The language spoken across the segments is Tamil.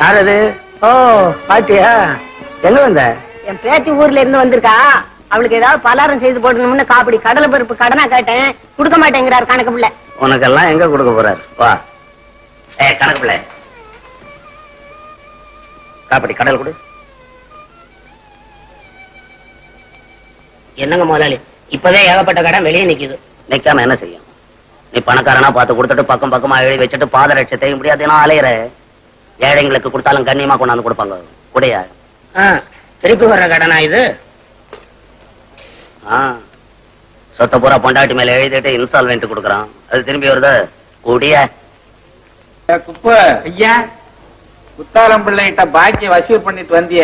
யார் அது ஓ பாத்தியா எங்க வந்த? என் பேத்தி ஊர்ல இருந்து வந்திருக்கா. அவளுக்கு ஏதாவது பலாரம் செய்து போடணும்னு காப்படி கடலை பருப்பு கடனா கேட்டேன். கொடுக்க மாட்டேங்கிறார் கணக்கு பிள்ளை. உனக்கெல்லாம் எங்க கொடுக்க போறாரு? வா. ஏ கணக்கு பிள்ளை. காப்படி கடல் கொடு. என்னங்க முதலாளி? இப்பவே ஏகப்பட்ட கடன் வெளியே நிக்குது. நிக்காம என்ன செய்யும்? நீ பணக்காரனா பார்த்து கொடுத்துட்டு பக்கம் பக்கமா எழுதி வச்சுட்டு பாதரட்சை செய்ய முடியாது ஏன்னா அலையிற. ஏழைங்களுக்கு கொடுத்தாலும் கண்ணியமா கொண்டாந்து கொடுப்பாங்க. குடையா? திருப்பி வர்ற கடனா இது? ஆ. சொத்த பூரா பொண்டாட்டி மேல எழுதிட்டு இன்ஸ்டால்மெண்ட் கொடுக்குறான். அது திரும்பி வருது? கூடிய. குப்பு. ஐயா. குத்தாலம் பிள்ளைகிட்ட பாக்கி வசூல் பண்ணிட்டு வந்திய.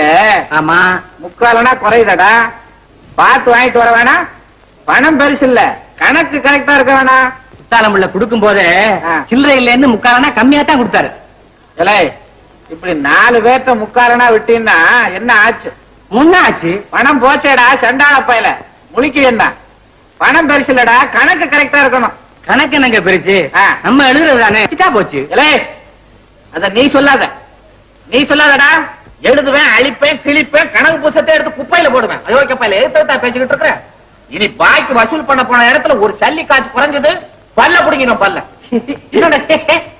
ஆமா. முக்காலனா குறையுதடா. பார்த்து வாங்கிட்டு வர வேணாம் பணம் பெருசு இல்ல. கணக்கு கரெக்டா இருக்க வேணாம் குத்தாலமுள்ள கொடுக்கும் போதே. சில்லறையில இருந்து முக்காலனா கம்மியா தான் கொடுத்தாரு. இலை இப்படி நாலு பேர்த்த முக்காலனா விட்டீங்கன்னா என்ன ஆச்சு? முன்னாச்சு. பணம் போச்சேடா சண்டாள பயல. முழிக்கு என்ன? பணம் பெருசு இல்லடா கணக்கு கரெக்டா இருக்கணும். கணக்கு என்னங்க பெருச்சு ஆ. நம்ம எழுதுறது தானே? சிட்டா போச்சு. இலே அத நீ சொல்லாத. நீ சொல்லாதடா. எழுதுவேன் அழிப்பேன் கிழிப்பேன் கணக்கு புத்தகத்தை எடுத்து குப்பையில போடுவேன். அயோக்கிய பையில எழுத்தா பேசிக்கிட்டு இருக்கிற? இனி பாக்கி வசூல் பண்ண போன இடத்துல ஒரு சல்லி காசு குறைஞ்சது பல்ல புடிங்கணும் பல்ல.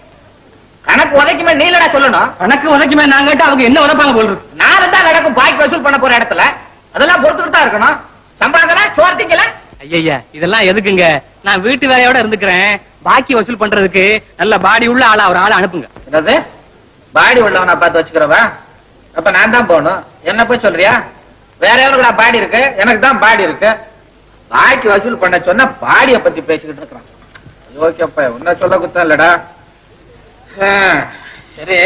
கணக்கு உதைக்குமே நீலடா சொல்லணும். கணக்கு உதைக்குமே நாங்க கேட்டா அவங்க என்ன உதைப்பாங்க போல் நாலு தான் நடக்கும் பாக்கி வசூல் பண்ண போற இடத்துல அதெல்லாம் பொறுத்துக்கிட்டு தான் இருக்கணும். சம்பளங்களா சோர்த்திக்கல ஐயா இதெல்லாம் எதுக்குங்க? நான் வீட்டு வேலையோட இருந்துக்கிறேன். பாக்கி வசூல் பண்றதுக்கு நல்ல பாடி உள்ள ஆளா ஒரு ஆளை அனுப்புங்க. என்னது? பாடி உள்ளவனா பார்த்து வச்சுக்கிறவா அப்ப நான் தான் போகணும். என்ன போய் சொல்றியா? வேற எவனுக்கு பாடி இருக்கு? எனக்கு தான் பாடி இருக்கு. பாக்கி வசூல் பண்ண சொன்னா பாடிய பத்தி பேசிக்கிட்டு இருக்கிறான். ஓகேப்பா உன்ன சொல்ல குத்தம் இல்லடா. சரி.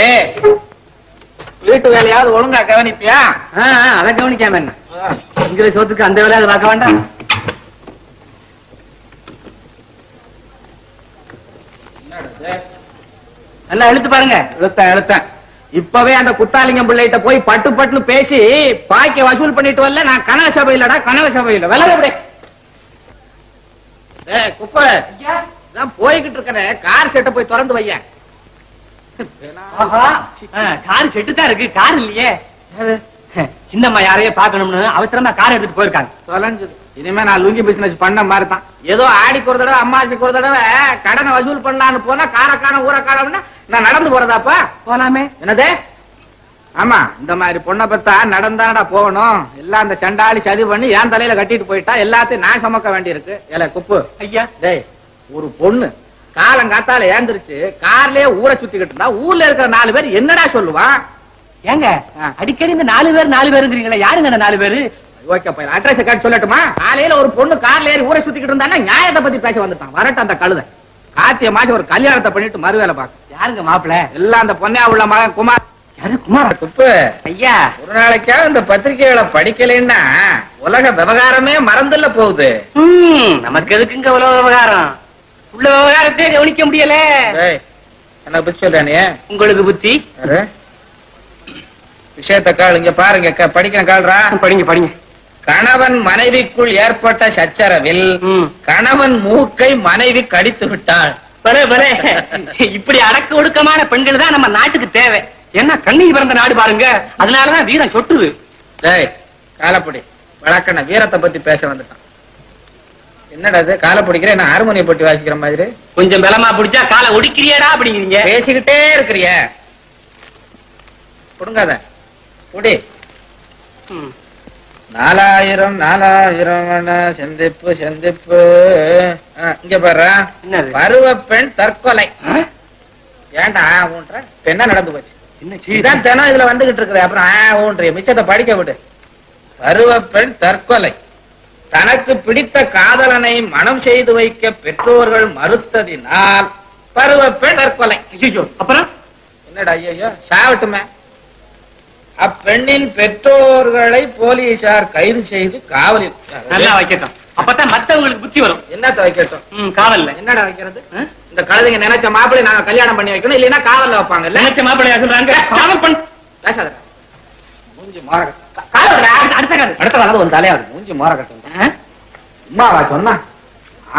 வீட்டு வேலையாவது ஒழுங்கா கவனிப்பியா? அதை கவனிக்காம என்ன? இங்கிற சோத்துக்கு அந்த வேலையாவது பார்க்க வேண்டாம்? நல்லா இழுத்து பாருங்க. எழுத்தேன் எழுத்தேன். இப்பவே அந்த குத்தாலிங்கம் பிள்ளைகிட்ட போய் பட்டு பட்டுன்னு பேசி பாக்கிய வசூல் பண்ணிட்டு வரல. நான் கனக சபையிலடா கனக சபையில. விலக குப்பை. போய்கிட்டு இருக்கிறேன். கார் செட்டை போய் திறந்து வையேன். கார் செட்டு தான் இருக்கு. கார் இல்லையே. சின்னம்மா யாரையோ பார்க்கணும்னு அவசரமா கார் எடுத்துட்டு போயிருக்காங்க. தொலைஞ்சது. இனிமே நான் லுங்கி பிசினஸ் பண்ண மாதிரி தான் ஏதோ ஆடிக்கு ஒரு தடவை அம்மாசிக்கு ஒரு தடவை கடனை வசூல் பண்ணலான்னு போனா காரக்கான ஊரக்கானம்னா நான் நடந்து போறதாப்பா? போலாமே. என்னது? ஆமா இந்த மாதிரி பொண்ணை பத்தா நடந்தாடா போகணும். எல்லாம் அந்த சண்டாளி சதி பண்ணி என் தலையில கட்டிட்டு போயிட்டா எல்லாத்தையும் நான் சுமக்க வேண்டியிருக்கு. ஏல குப்பு. ஐயா. டேய் ஒரு பொண்ணு. காலங்காத்தால ஏந்திருச்சு கார்லயே ஊரை சுத்திக்கிட்டு இருந்தா ஊர்ல இருக்கிற நாலு பேர் என்னடா சொல்லுவான்? ஏங்க. அடிக்கடி இந்த நாலு பேர் நாலு பேருங்கிறீங்களா யாருங்க அந்த நாலு பேரு? ஓகே பையன் அட்ரஸ் கேட்டு சொல்லட்டுமா? காலையில ஒரு பொண்ணு கார்ல ஏறி ஊரை சுத்திக்கிட்டு இருந்தானா நியாயத்தை பத்தி பேச வந்துட்டான். வரட்டும் அந்த கழுதை. காத்திய மாசம் ஒரு கல்யாணத்தை பண்ணிட்டு மறுவேலை பார்க்க யாருங்க மாப்பிள எல்லாம் அந்த பொண்ணே உள்ள மகன் குமார். யாரு குமார்? துப்பு. ஐயா. ஒரு நாளைக்காவது இந்த பத்திரிகைகளை படிக்கலைன்னா உலக விவகாரமே மறந்துல போகுது. நமக்கு எதுக்குங்க உலக விவகாரம்? உள்ள விவகாரத்தை கவனிக்க முடியல. டேய், என்ன பத்தி சொல்றானே உங்களுக்கு புத்தி? விஷயத்த கால் இங்க பாருங்க படிக்கிற கால்ரா படிங்க படிங்க. கணவன் மனைவிக்குள் ஏற்பட்ட சச்சரவில். கணவன் மூக்கை மனைவி கடித்து விட்டாள். இப்படி அடக்க ஒடுக்கமான பெண்கள் தான் நம்ம நாட்டுக்கு தேவை. என்ன கண்ணீர் பிறந்த நாடு பாருங்க. அதனாலதான் வீரம் சொட்டுது. காலப்படி. வழக்கண்ண வீரத்தை பத்தி பேச வந்துட்டான். என்னடா இது? காலப்படிக்கிற என்ன ஹார்மோனியம் போட்டு வாசிக்கிற மாதிரி? கொஞ்சம் பலமா பிடிச்சா காலை ஒடிக்கிறியடா அப்படிங்கிறீங்க. பேசிக்கிட்டே இருக்கிறிய. கொடுங்காத குடி ம். நாலாயிரம் நாலாயிரம் சந்திப்பு சந்திப்பு. இங்க பாரு? பருவ பெண் தற்கொலை? ஏன்டா ஊன்ற? என்ன நடந்து போச்சு. இதான் தினம் இதுல வந்துகிட்டு இருக்குது. அப்புறம் ஆ ஊன்றிய மிச்சத்தை படிக்க விடு. பருவ பெண் தற்கொலை. தனக்கு பிடித்த காதலனை மனம் செய்து வைக்க பெற்றோர்கள் மறுத்ததினால் பருவ பெண் தற்கொலை அப்புறம்? என்னடா ஐயோ சாவட்டுமே அப்பெண்ணின் பெற்றோர்களை போலீசார் கைது செய்து காவலில் நல்லா வைக்கட்டும். அப்பதான் மத்தவங்களுக்கு புத்தி வரும். என்னத்த வைக்கட்டும்? காவல்ல. என்னடா வைக்கிறது? இந்த கழுதைங்க நினைச்ச மாப்பிள்ளை நாங்க கல்யாணம் பண்ணி வைக்கணும் இல்லைன்னா காவல்ல வைப்பாங்கல்ல? நினைச்ச மாப்பிள்ளையா சொல்றாங்க? காவல் பண்ண பேசாதடா. மூஞ்சி மாற காலடா அடுத்த காலம் அடுத்த காலம் வந்து தலையாது மூஞ்சி மாற அம்மாவா சொன்னா.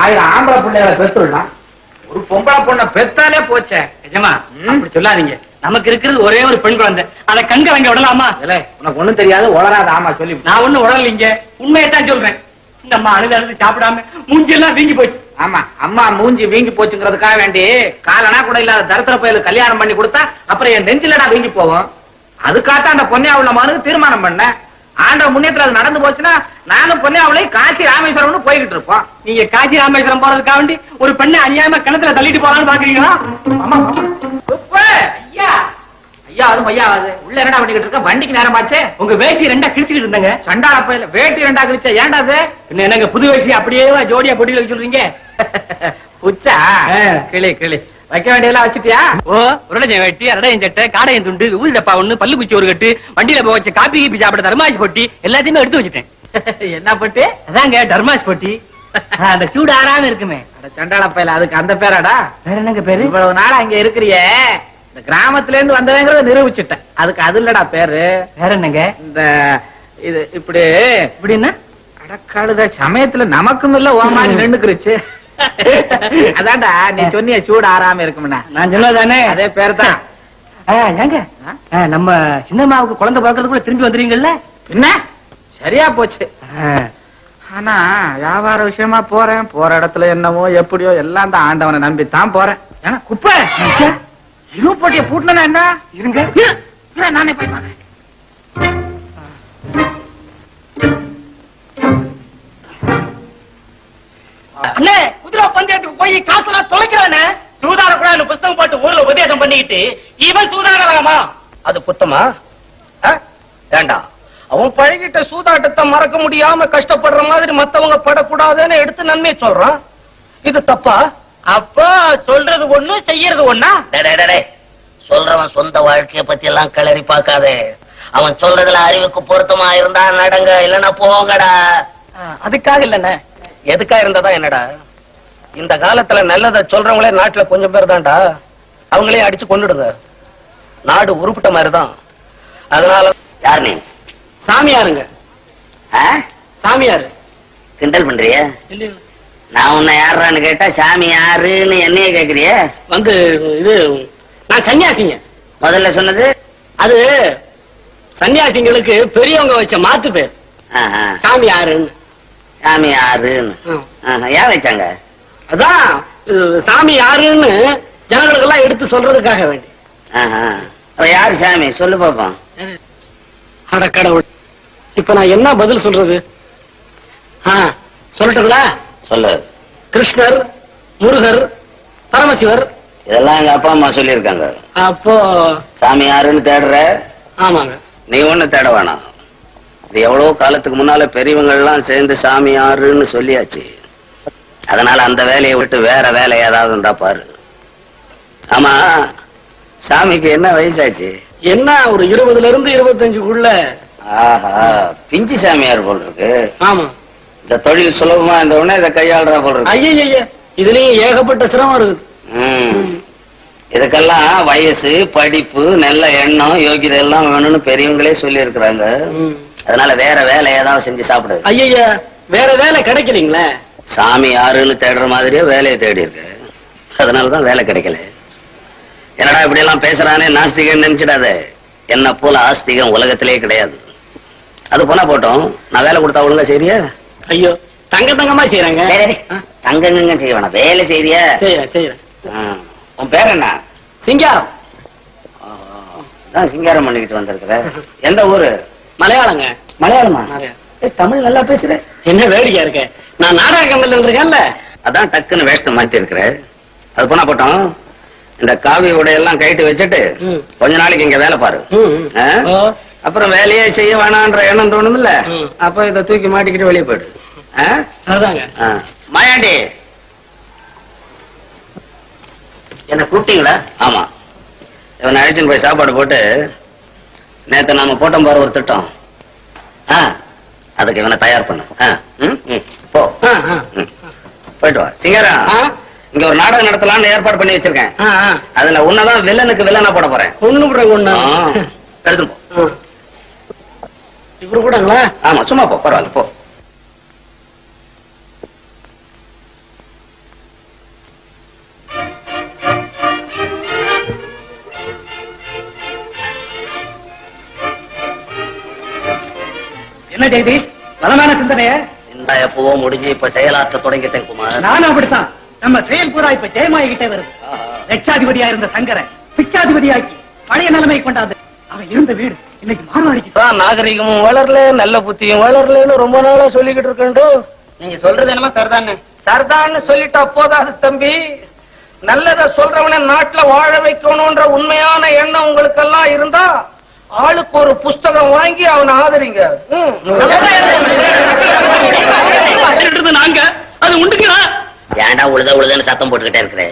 ஆயிரம் ஆம்பளை பிள்ளைகளை பெத்துடலாம் ஒரு பொம்பளை பொண்ணை பெத்தாலே போச்சே. நிஜமா. அப்படி சொல்லாதீங்க. நமக்கு இருக்கிறது ஒரே ஒரு பெண் குழந்தை. அதை கண்க வாங்க விடலாமா? இல்ல உனக்கு ஒண்ணும் தெரியாது உளராத ஆமா சொல்லி. நான் ஒண்ணும் உடலிங்க உண்மையைத்தான் சொல்றேன். இந்த அம்மா அழுது அழுது சாப்பிடாம மூஞ்செல்லாம் வீங்கி போச்சு. ஆமா அம்மா மூஞ்சி வீங்கி போச்சுங்கிறதுக்காக வேண்டி காலனா கூட இல்லாத தரித்திர பயலுக்கு கல்யாணம் பண்ணி கொடுத்தா அப்புறம் என் நெஞ்சிலடா வீங்கி போகும். அதுக்காக அந்த பொன்னியா உள்ள மகனுக்கு தீர்மானம் பண்ணேன். ஆண்ட முன்னேற்றத்துல அது நடந்து போச்சுன்னா நானும் பொன்னியாவுலையும் காசி ராமேஸ்வரம்னு போய்கிட்டு இருப்போம். நீங்க காசி ராமேஸ்வரம் போறதுக்காக வேண்டி ஒரு பெண்ணை அநியாயமா கிணத்துல தள்ளிட்டு போறான்னு பாக்குறீங்களா? ஐயா! ஐயா அதுவும் ஐயா அது. உள்ள என்னடா பண்ணிக்கிட்டு இருக்க? வண்டிக்கு நேரமாச்சே. உங்க வேசி ரெண்டா கிழிச்சுக்கிட்டு இருந்தாங்க. சண்டாள பையில வேட்டி ரெண்டா கழிச்சா ஏன்டா அது? என்ன என்னங்க புது வேசி அப்படியே ஜோடியா பொட்டியில வைக்க சொல்றீங்க? புச்சா. கிளி கிளி. வைக்க வேண்டியதெல்லாம் வச்சுட்டியா? ஓ உருளைஞ்ச வெட்டி அரடையன் சட்டை காடையன் துண்டு ஊதி டப்பா ஒண்ணு பல்லு குச்சி ஒரு கட்டு வண்டியில போய் வச்ச காப்பி கீப்பி சாப்பிட தர்மாஸ் பொட்டி எல்லாத்தையுமே எடுத்து வச்சுட்டேன். என்ன பட்டு? அதாங்க டர்மாஸ் பொட்டி. அந்த சூடு ஆறாம இருக்குமே சண்டாள பையில அதுக்கு அந்த பேராடா? வேற என்னங்க பேரு? இவ்வளவு நாள் அங்க இருக்கிறியே. இந்த கிராமத்துல இருந்து வந்தவங்கிறத நிரூபிச்சுட்டேன். அதுக்கு அது இல்லடா பேரு. வேற என்னங்க? இந்த இது இப்படி இப்படின்னா அடக்காளுத சமயத்துல நமக்கும் இல்ல ஓ மாதிரி நின்னுக்குருச்சு. அதான்டா நீ சொன்னிய சூடு ஆறாம இருக்கும்னா. நான் சொன்னதானே அதே பேர் தான் ஏங்க? நம்ம சின்னம்மாவுக்கு குழந்தை பிறக்கிறதுக்குள்ள திரும்பி வந்துறீங்கல்ல என்ன? சரியா போச்சு. ஆனா வியாபார விஷயமா போறேன். போற இடத்துல என்னவோ எப்படியோ எல்லாம் தான் ஆண்டவனை நம்பி தான் போறேன். ஏன்னா குப்பை. இரும்பு போட்டிய பூட்டினா என்ன? இருங்க. இரு, இரு, நானே போய் அண்ணே குதிரை பந்தயத்துக்கு போய் காசெல்லாம் தொலைக்கிறானே? சூதாட கூட புஸ்தகம் போட்டு ஊர்ல உபதேசம் பண்ணிக்கிட்டு இவன் சூதாடலாமா? அது குத்தமா? ஏண்டா? அவன் பழகிட்ட சூதாட்டத்தை மறக்க முடியாம கஷ்டப்படுற மாதிரி மத்தவங்க படக்கூடாதுன்னு எடுத்து நன்மை சொல்றான். இது தப்பா? அப்போ சொல்றது ஒண்ணு செய்யறது ஒண்ணா? சொல்றவன் சொந்த வாழ்க்கைய பத்தி எல்லாம் கிளறி பார்க்காதே. அவன் சொல்றதுல அறிவுக்கு பொருத்தமா இருந்தா நடங்க இல்லன்னா போங்கடா. அதுக்காக இல்லண்ணே. எதுக்கா இருந்ததா என்னடா? இந்த காலத்துல நல்லத சொல்றவங்களே நாட்டுல கொஞ்சம் பேர் தான்டா. அவங்களே அடிச்சு கொண்டுடுங்க நாடு உருப்பிட்ட மாதிரிதான். அதனால யார் நீ? சாமியாருங்க. சாமியாரு. கிண்டல் பண்றிய? நான் உன்னை யாருன்னு கேட்டா சாமி யாருன்னு என்னைய கேக்குறிய? வந்து இது நான் சன்னியாசிங்க. முதல்ல சொன்னது? அது சன்னியாசிங்களுக்கு பெரியவங்க வச்ச மாத்து பேர். ஆஹா, சாமியாருன்னு. சாமி யாருன்னு ஆஹா, ஏன் வச்சாங்க? அதான் சாமி யாருன்னு ஜனங்களுக்கு எல்லாம் எடுத்து சொல்றதுக்காக வேண்டி. யாரு சாமி? சொல்லு பாப்போம். அட கடவுள். இப்ப நான் என்ன பதில் சொல்றது? சொல்லட்டுங்களா? சொல்லு. கிருஷ்ணர் முருகர் பரமசிவர். இதெல்லாம் எங்க அப்பா அம்மா சொல்லியிருக்காங்க. அப்போ சாமி யாருன்னு தேடுற? ஆமாங்க. நீ ஒண்ணு தேட வேணாம். இது எவ்வளவு காலத்துக்கு முன்னால பெரியவங்க எல்லாம் சேர்ந்து சாமி யாருன்னு சொல்லியாச்சு. அதனால அந்த வேலையை விட்டு வேற வேலை ஏதாவது இருந்தா பாரு. ஆமா சாமிக்கு என்ன வயசாச்சு? என்ன ஒரு இருபதுல இருந்து இருபத்தஞ்சுக்குள்ள? ஆஹா பிஞ்சு சாமியார் போல் இருக்கு ஆமா. இந்த தொழில் சுலபமா இருந்த உடனே இதை கையாளுறா போல் இருக்கு ஐய இதுலயும் ஏகப்பட்ட சிரமம் இருக்குது. இதுக்கெல்லாம் வயசு படிப்பு நல்ல எண்ணம் யோகிதை எல்லாம் வேணும்னு பெரியவங்களே சொல்லி இருக்கிறாங்க அதனால வேற வேலை ஏதாவது செஞ்சு சாப்பிடு ஐய வேற வேலை கிடைக்கலீங்களே? சாமி யாருன்னு தேடுற மாதிரியே வேலையை தேடி இருக்கு. அதனாலதான் வேலை கிடைக்கல. என்னடா இப்படி எல்லாம் பேசுறானே நாஸ்திகன் நினைச்சிடாத. என்ன போல ஆஸ்திகம் உலகத்திலே கிடையாது. அது போனா போட்டோம். நான் வேலை கொடுத்தா ஒழுங்கா சரியா ஐயோ தங்க தங்கமா செய்யறாங்க தங்கங்க செய்ய வேணாம். வேலை செய்யறியா. உன் பேர் என்ன? சிங்காரம். சிங்காரம் பண்ணிக்கிட்டு வந்திருக்கிற. எந்த ஊரு? மலையாளங்க. மலையாளமா? தமிழ் நல்லா பேசுற. என்ன வேடிக்கையா இருக்க? நான் நாடக கம்பெனில இருக்கேன்ல அதான் டக்குன்னு வேஷத்தை மாத்தி இருக்கிற. அது போனா போட்டோம். இந்த காவி உடையெல்லாம் கைட்டு வச்சுட்டு. கொஞ்ச நாளைக்கு இங்க வேலை பாரு. அப்புறம் வேலையே செய்ய வேணான்ற எண்ணம் தோணும்ல ம். அப்ப இத தூக்கி மாட்டிக்கிட்டு வெளியே போயிடு? சரிதாங்க. மாயாண்டி. என்ன கூப்பிட்டீங்களா? ஆமா. இவனை அழைச்சின்னு போய் சாப்பாடு போட்டு நேத்து நாம போட்டோம் பாரு ஒரு திட்டம். ஆ, அதுக்கு இவனை தயார் பண்ணு. போ. போயிட்டு வா. சிங்கரா? இங்க ஒரு நாடகம் நடத்தலாம்னு ஏற்பாடு பண்ணி வச்சிருக்கேன். அதுல உன்னதான் வில்லனுக்கு வில்லனா போட போறேன். ஒண்ணு விடுறேங்க ஒண்ணு. எடுத்துட்டு போ. இவரு கூடங்களா? ஆமா சும்மா போ பரவாயில்ல போ. என்ன ஜெகதீஷ்? பலமான சிந்தனைய? இந்த எப்பவோ முடிஞ்சு இப்ப செயலாற்ற தொடங்கிட்டேன் குமார். நானும் அப்படித்தான். நம்ம செயல் பூரா இப்ப ஜெயமாயி கிட்டே வருது. லட்சாதிபதியா இருந்த சங்கரை பிச்சாதிபதியாக்கி பழைய நிலைமை கொண்டாந்து அவன் இருந்த வீடு இன்னைக்கு மாறுவாடிக்கு. நாகரிகமும் வளரல நல்ல புத்தியும் வளரலன்னு ரொம்ப நாளா சொல்லிக்கிட்டு இருக்கேன் நீங்க சொல்றது என்னமோ சரிதானே சர்தான்னு சொல்லிட்டா போதாது தம்பி. நல்லத சொல்றவன நாட்டுல வாழ வைக்கணும்ன்ற உண்மையான எண்ணம் உங்களுக்கெல்லாம் இருந்தா ஆளுக்கு ஒரு புஸ்தகம் வாங்கி அவனை ஆதரிங்க. நாங்க அது உண்டுக்கிறா ஏன்டா உழுத உழுதுன்னு சத்தம் போட்டுக்கிட்டே இருக்கிற?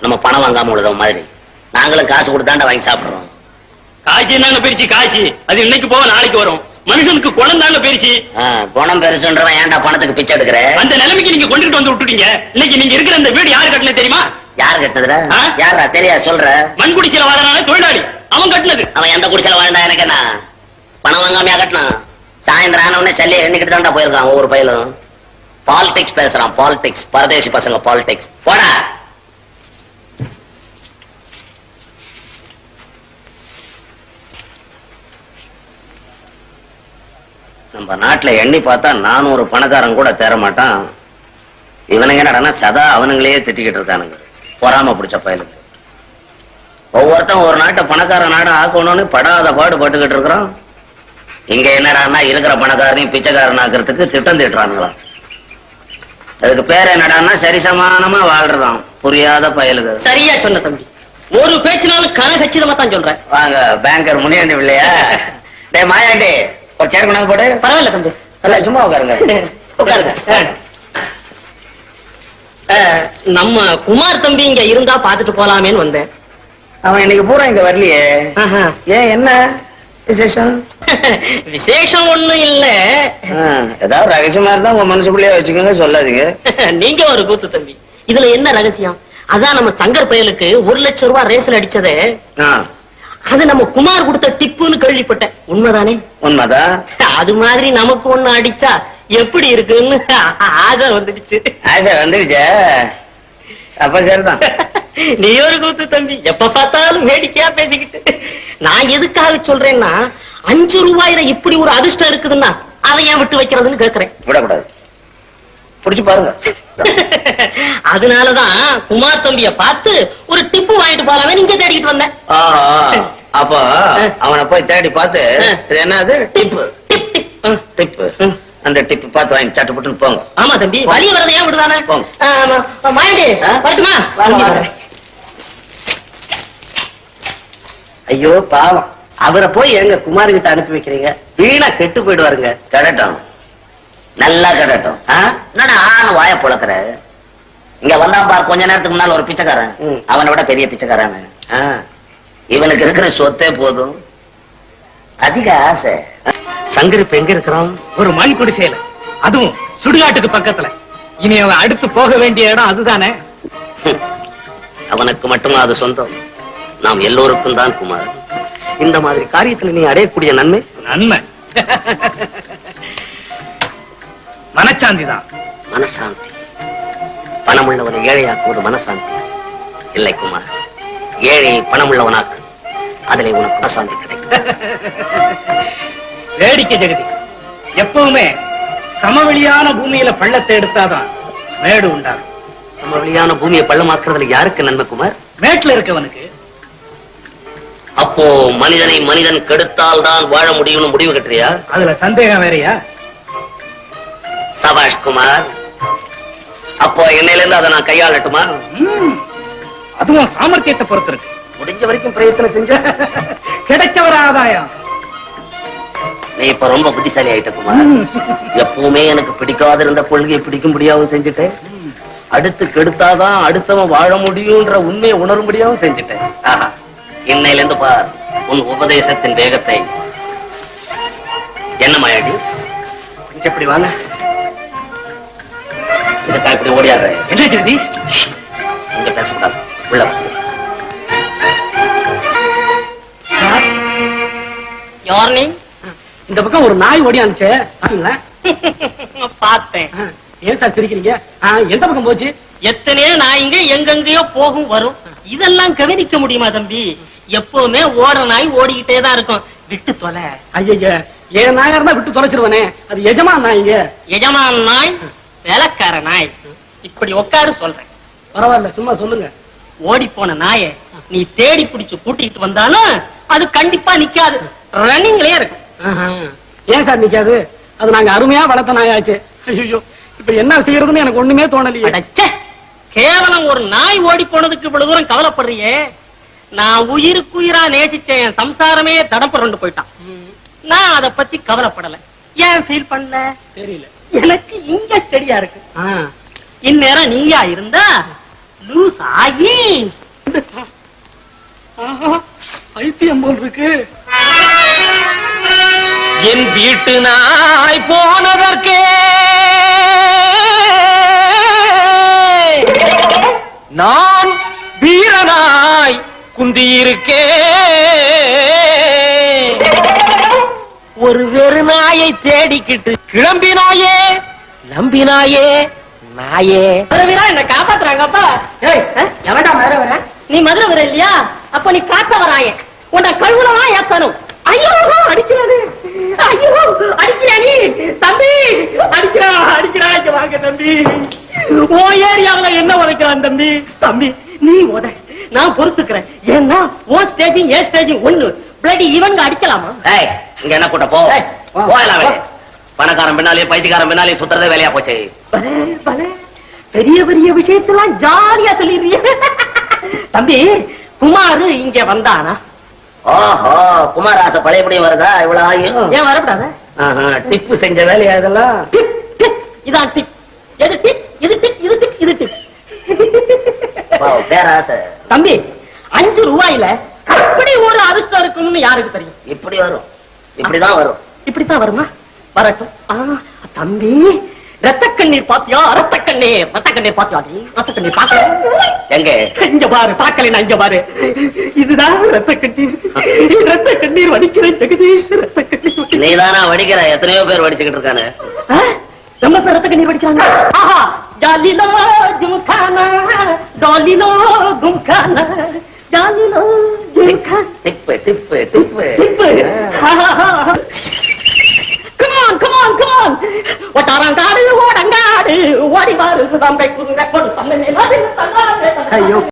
நம்ம பணம் வாங்காம உழுத மாதிரி. நாங்களும் காசு கொடுத்தாண்டா வாங்கி சாப்பிடுறோம். காசி என்னங்க பிரிச்சு காசி. அது இன்னைக்கு போக நாளைக்கு வரும். மனுஷனுக்கு குணம் தாங்க பிரிச்சு. ஆ, குணம் பெருசுன்றவன் ஏன்டா பணத்துக்கு பிச்சை எடுக்கிற? அந்த நிலைமைக்கு நீங்க கொண்டுட்டு வந்து விட்டுட்டீங்க. இன்னைக்கு நீங்க இருக்கிற இந்த வீடு யாரு கட்டினது தெரியுமா? யார் கட்டுனதுடா ஆ? யாரா தெரியா சொல்ற. மண்குடிச்சில வாழறான தொழிலாளி. அவன் கட்டினது. அவன் எந்த குடிச்சல வாழ்ந்தா எனக்கு என்ன? பணம் வாங்காமையா கட்டினான்? சாயந்தரம் ஆன உடனே சல்லியை எண்ணிக்கிட்டு தான்டா போயிருக்கான் ஒவ்வொரு பயிலும். பாலிடிக்ஸ் பேசுறான் பாலிடிக்ஸ் பரதேசி பசங்க பாலிடிக்ஸ் போடா. நம்ம நாட்டுல எண்ணி பார்த்தா நானும் ஒரு பணக்காரன் கூட தேர மாட்டான் இவனுங்க என்னடா சதா அவனுங்களே திட்டிக்கிட்டு இருக்கானுங்க. பொறாம பிடிச்ச பயலுக்கு. ஒவ்வொருத்தன் ஒரு நாட்டை பணக்கார நாடு ஆக்கணும்னு படாத பாடு பட்டுக்கிட்டு இருக்கிறான். இங்க என்னடான்னா இருக்கிற பணக்காரனையும் பிச்சைக்காரன் ஆக்குறதுக்கு திட்டம் திட்டுறானுங்களாம் அதுக்கு பேர் என்னடான்னா சரிசமானமா வாழ்றதாம் புரியாத பயலுக்கு. சரியா சொன்ன தம்பி. ஒரு பேச்சினாலும் கன கச்சிதமா தான் சொல்றேன். வாங்க பேங்கர் முனியாண்டி இல்லையா டேய் மாயாண்டி ஒரு சேர் கொண்டாந்து போடு. பரவாயில்ல தம்பி. சும்மா உட்காருங்க. உட்காருங்க. நம்ம குமார் தம்பி இங்க இருந்தா பாத்துட்டு போலாமேன்னு வந்தேன். அவன் இன்னைக்கு பூரா இங்க வரலையே. ஏன் என்ன விசேஷம்? விசேஷம் ஒண்ணும் இல்ல. ஏதாவது ரகசியமா இருந்தா உங்க மனசுக்குள்ளேயே வச்சுக்கோங்க சொல்லாதீங்க. நீங்க ஒரு கூத்து தம்பி. இதுல என்ன ரகசியம்? அதான் நம்ம சங்கர் பயலுக்கு ஒரு லட்சம் ரூபாய் ரேசல் அடிச்சதே. அது நம்ம குமார் கொடுத்த டிப்புன்னு கேள்விப்பட்டேன். உண்மைதானே? உண்மைதான். அது மாதிரி நமக்கு ஒண்ணு அடிச்சா எப்படி இருக்குன்னு ஆசை வந்துடுச்சு. ஆசை வந்துடுச்சா? அப்ப சரிதான். நீ ஒரு கூத்து தம்பி எப்ப பார்த்தாலும் வேடிக்கையா பேசிக்கிட்டு. நான் எதுக்காக சொல்றேன்னா அஞ்சு ரூபாயில இப்படி ஒரு அதிர்ஷ்டம் இருக்குதுன்னா அதை ஏன் விட்டு வைக்கிறதுன்னு கேக்குறேன். விடக்கூடாது. புடிச்சு பாருங்க. அதனாலதான் குமார் தம்பிய பார்த்து ஒரு டிப்பு வாங்கிட்டு போலாமே நீங்க தேடிக்கிட்டு வந்தேன். அப்போ அவனை போய் தேடி பார்த்து என்னது? டிப்பு டிப் டிப். டிப்பு. அந்த டிப்பு பார்த்து வாங்கி சட்டு புட்டுன்னு போங்க. ஆமா தம்பி வழி வரதை ஏன் விடுதானே போங்க. மாயண்டி வரட்டுமா. ஐயோ பாவம். அவரை போய் எங்க குமார் கிட்ட அனுப்பி வைக்கிறீங்க? வீணா கெட்டு போயிடுவாருங்க. கடட்டும். நல்லா கடட்டும்? என்னடா ஆணு வாய புழக்கிற? இங்க வந்தான் பார் கொஞ்ச நேரத்துக்கு முன்னால ஒரு பிச்சைக்காரன். அவனை விட பெரிய பிச்சைக்காரன். ஆ, இவனுக்கு இருக்கிற சொத்தே போதும். அதிக ஆசை. சங்கர் இப்ப எங்க இருக்கிறான்? ஒரு மண் குடிசையில அதுவும் சுடுகாட்டுக்கு பக்கத்துல. இனி அவன் அடுத்து போக வேண்டிய இடம் அதுதானே. அவனுக்கு மட்டுமா அது சொந்தம்? நாம் எல்லோருக்கும் தான் குமார். இந்த மாதிரி காரியத்துல நீ அடையக்கூடிய நன்மை? நன்மை. மனச்சாந்தி தான். மனசாந்தி. பணமுள்ளவனை ஏழையாக்குவது மனசாந்தி. இல்லை குமார். ஏழையை பணமுள்ளவனாக்கு. அதிலே உனக்கு மனசாந்தி கிடைக்கும். வேடிக்கை ஜெகதீஷ் எப்பவுமே சமவெளியான பூமியில பள்ளத்தை எடுத்தாதான் மேடு உண்டாகும். சமவெளியான பூமியை பள்ளமாக்குறதுல யாருக்கு நன்மை குமார்? மேட்ல இருக்கவனுக்கு. அப்போ மனிதனை மனிதன் கெடுத்தால் தான் வாழ முடியும்னு முடிவு கட்டுறியா? அதுல சந்தேகம் வேறயா? சபாஷ் குமார் அப்போ என்னையில இருந்து அதை நான் கையாளட்டுமா? அதுவும் சாமர்த்தியத்தை பொறுத்து இருக்கு முடிஞ்ச வரைக்கும் பிரயத்தனம் செஞ்ச. கிடைச்ச ஒரு ஆதாயம் நீ இப்ப ரொம்ப புத்திசாலி ஆயிட்ட குமார். எப்பவுமே எனக்கு பிடிக்காத இருந்த கொள்கையை பிடிக்க முடியாம செஞ்சுட்டேன். அடுத்து கெடுத்தாதான் அடுத்தவன் வாழ முடியும்ன்ற உண்மையை உணரும்படியாவும் செஞ்சுட்டேன். ஆஹா. இன்னையில இருந்து பார் உன் உபதேசத்தின் வேகத்தை. என்ன மாயாடி? கொஞ்சம் இப்படி வாங்க. இதுக்கா இப்படி ஓடியாடுற. என்ன ஜெகதீஷ் இங்க பேசக்கூடாது. உள்ள. யார் நீ? இந்த பக்கம் ஒரு நாய் ஓடியாந்துச்சு பார்த்தேன். ஏன் சார் சிரிக்கிறீங்க? எந்த பக்கம் போச்சு? எத்தனையோ நாய்ங்க எங்கெங்கயோ போகும் வரும். இதெல்லாம் கவனிக்க முடியுமா தம்பி? எப்பவுமே ஓடுற நாய் ஓடிக்கிட்டே தான் இருக்கும். விட்டு தொலை. ஐய என் நாயா இருந்தா விட்டு தொலைச்சிருவனே. அது எஜமா நாய்ங்க. எஜமான் நாய் வேலைக்கார நாய். இப்படி உட்காரு சொல்றேன். பரவாயில்ல சும்மா சொல்லுங்க. ஓடி போன நாயை நீ தேடி பிடிச்சு கூட்டிட்டு வந்தாலும் அது கண்டிப்பா நிக்காது. ரன்னிங்லயே இருக்கும். ஏன் சார் நிக்காது? அது நாங்க அருமையா வளர்த்த நாயாச்சு. ஐயோ இப்ப என்ன செய்யறதுன்னு எனக்கு ஒண்ணுமே தோணலையே. கேவலம் ஒரு நாய் ஓடி போனதுக்கு இவ்வளவு தூரம் கவலைப்படுறியே நான் உயிருக்கு உயிரா நேசிச்ச என் சம்சாரமே தடம் புரண்டு போயிட்டான் நான் அத பத்தி கவலைப்படல. ஏன் ஃபீல் பண்ணல? தெரியல. எனக்கு இங்க ஸ்டடியா இருக்கு. இந்நேரம் நீயா இருந்தா லூஸ் ஆகி. பைத்தியம் போல் இருக்கு. என் வீட்டு நாய் போனதற்கே. நான் வீரனாய் குந்தியிருக்கே. ஒரு வெறு நாயை தேடிக்கிட்டு கிளம்பினாயே நம்பினாயே நாயே. என்ன காப்பாத்துறாங்கப்பா. எவன்டா மதுரை வர நீ மதுரை வர இல்லையா? அப்ப நீ காக்க வராய உன்னை கழுவுலதான் ஏத்தணும். ஐயோ அடிக்கிறானே ஐயோ அடிக்கிறா நீ. தம்பி அடிக்கிறா அடிக்கிறா இங்க வாங்க தம்பி. ஓ ஏரியாவுல என்ன உதைக்கிறான் தம்பி? தம்பி நீ உத. நான் பொறுத்துக்கிறேன். ஏன்னா ஓ ஸ்டேஜ் ஏ ஸ்டேஜ் ஒண்ணு. பிளடி இவங்க அடிக்கலாமா? ஏய் இங்க என்ன கூட்ட போ. போயலாம் பணக்காரன் பின்னாலே பைத்தியக்காரன் பின்னாலே சுத்துறதே வேலையா போச்சு. பெரிய பெரிய விஷயத்தெல்லாம் ஜாலியா சொல்லிடுறிய தம்பி குமாரு இங்க வந்தானா? ஓஹோ குமாராச பழையபடியும் வருதா? இவ்வளவு ஆகியும் ஏன் வரக்கூடாது ஆஹா, டிப்பு செஞ்ச வேலையா இதெல்லாம்? டிப் டிப். இதான் டிப். எது டிப்? இது டிப் இது டிப் இது டிப். பேராசை. தம்பி அஞ்சு ரூபாயில அப்படி ஒரு அதிர்ஷ்டம் இருக்கும்னு யாருக்கு தெரியும்? இப்படி வரும். இப்படிதான் வரும். இப்படித்தான் வருமா? வரட்டும். ஆ, தம்பி ரத்த கண்ணீர் பாத்தியா? ரத்த கண்ணீர் ரத்த கண்ணீர் பாத்தியா நீ? ரத்த கண்ணீர் பாக்கல? எங்க? இங்க பாரு பாக்கல இங்க பாரு. இதுதான் ரத்த கண்ணீர் ரத்த கண்ணீர் வடிக்கிறேன் ஜெகதீஷ் ரத்த கண்ணீர் வடிக்கிறேன். நீதானா வடிக்கிற? எத்தனையோ பேர் வடிச்சுக்கிட்டு இருக்கானு? ரொம்ப பேர் ரத்த கண்ணீர் வடிக்கிறாங்க? ஆஹா ஜாலிலோ ஜும்கானா டாலிலோ கும்கானா ஜாலிலோ ஜும்கானா. டிப்பு டிப்பு டிப்பு டிப்பு on, come on, come ஒட்டாரங்காடு ஓடங்காடு ஓடி வாரு. சுதம்பை குதிரை கொடு. தன்னை ஐயோ.